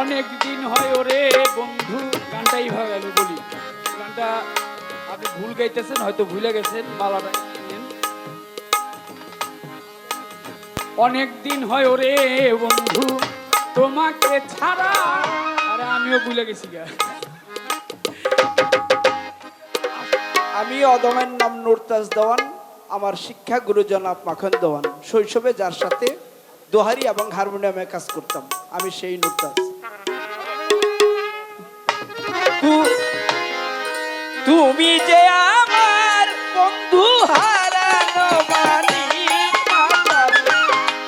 অনেক দিন হয় ওরে বন্ধু। গানটা এইভাবে আমি বলি। গানটা আপনি ভুল গাইতেছেন, হয়তো ভুলে গেছেন, মালাটা অনেক দিন হয় ওরে বন্ধু, তোমাকে ছাড়া আরে আমিও ভুলে গেছি গা। আমি অদমের নাম নুরতাজ দেওয়ান, আমার শিক্ষা গুরুজনাব মাখন দেওয়ান। শৈশবে যার সাথে দোহারি এবং হারমোনিয়ামে কাজ করতাম, আমি সেই নুরতাজ। তুমি যে আমার বন্ধু হারানো মানি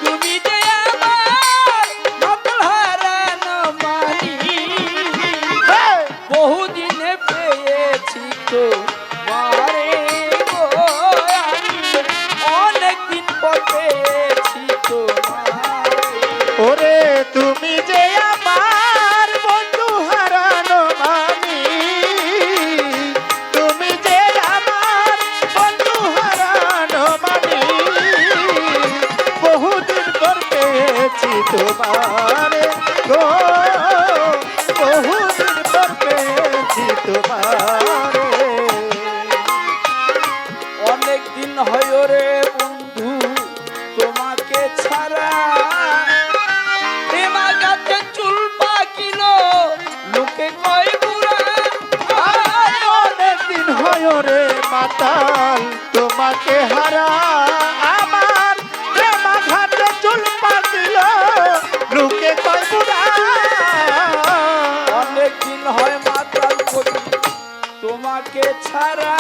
তুমি যে আমার সকল হারানো মানি বহুদিনে পেয়েছি তো মার তোমারে গো বহুদিন পর পেয়েছি তোমারে। অনেক দিন হয় রে বন্ধু তোমাকে ছাড়া। তোমাকে হারা তোকে ছাড়া?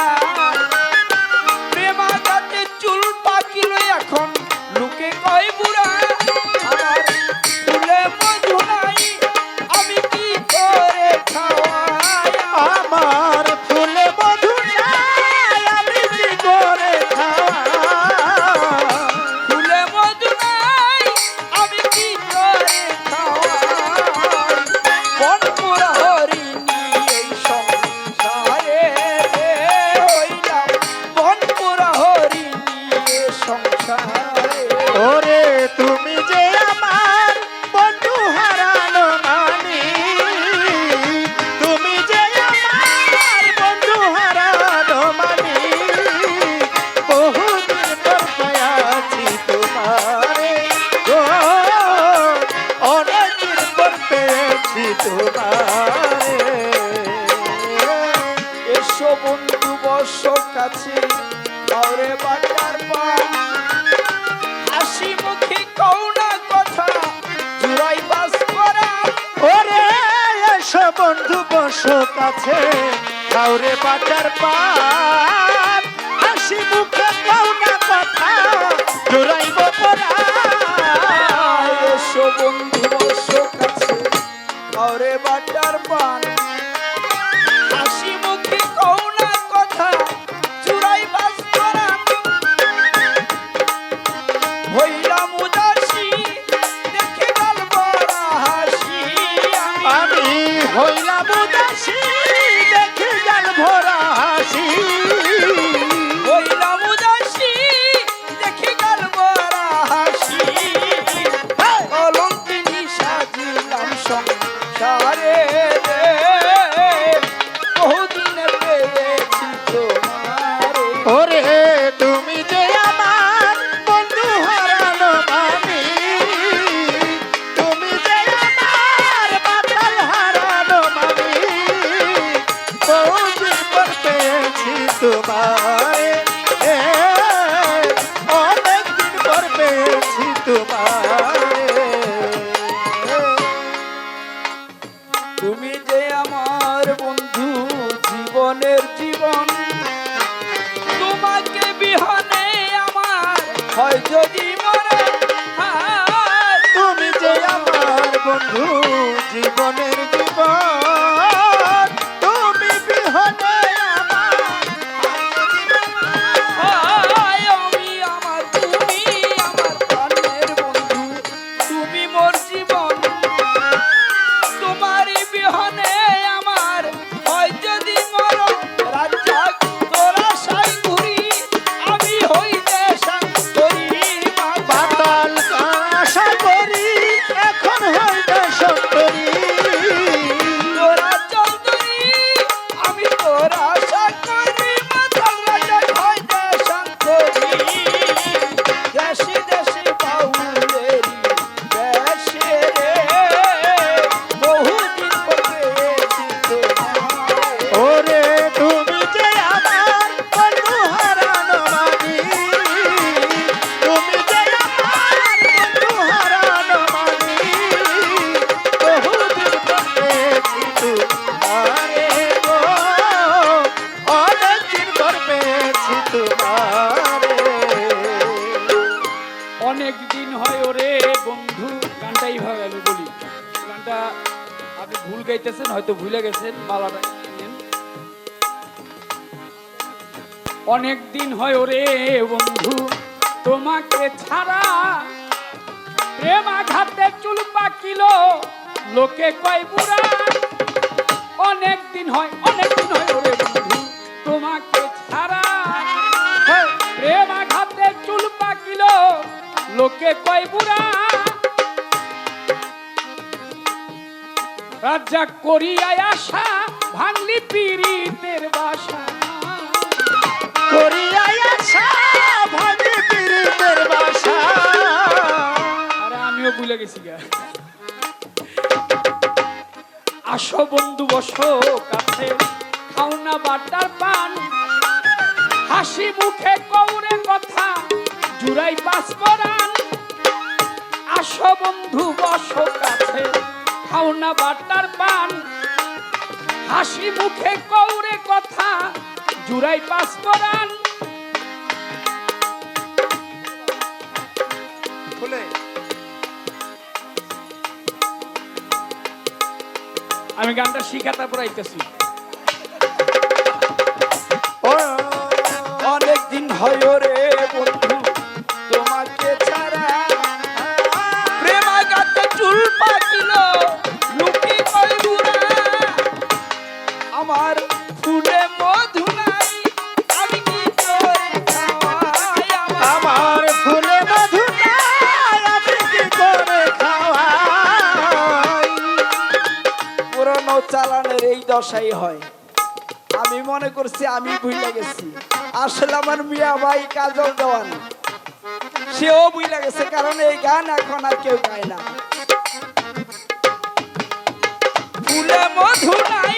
আসো বন্ধু, বস কাছে। আরে বাটার হাসি মুখে কৌনা কথা, জুড়াই বাস করা। ওরে, এসো বন্ধু, বসো কাছে। কাউরে বাটার পা। বন্ধু জীবনের জীবন। অনেক হয় ওরে বন্ধু, গানটা এইভাবে আমি বলি। গানটা আপনি ভুল গাইতেছেন, হয়তো ভুলে গেছেন মালাটা অনেক দিন হয় ওরে বন্ধু, তোমাকে ছাড়া প্রেম আঘাতে চুল পাকিল, লোকে কয় বুড়া। অনেক দিন হয়, অনেক দিন হয় ওরে বন্ধু, তোমাকে ছাড়া চুল লোকে কয় বুড়া রাজা করিয়ায় আশা ভাঙলি পীড়িতের বাসা। করিয়াই আশা ভাঙি পীড়িতের বাসা। আরে আমিও ভুলে গেছি গা। আসো বন্ধু বসো কাছে খাও না বাটার পান। হাসি মুখে কৌরে কথা জুড়াই পাস করান আসো বন্ধু বসো কাছে। খাও না বাটার পান। হাসি মুখে কৌরে কথা জুড়াই পাস করান আমি গানটা শিখা তারপর আইতেছি। ও অনেক দিন হয় আমার ফুলে মধু আমার ফুলে চালানের এই দশাই হয়। আমি মনে করছি আমি ভুলে গেছি। আসলে আমার মিয়া ভাই কাজল দেওয়ান। সেও ভুলে গেছে, কারণ এই গান এখন আর কেউ গায় না। ফুলে মধু নাই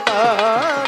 等。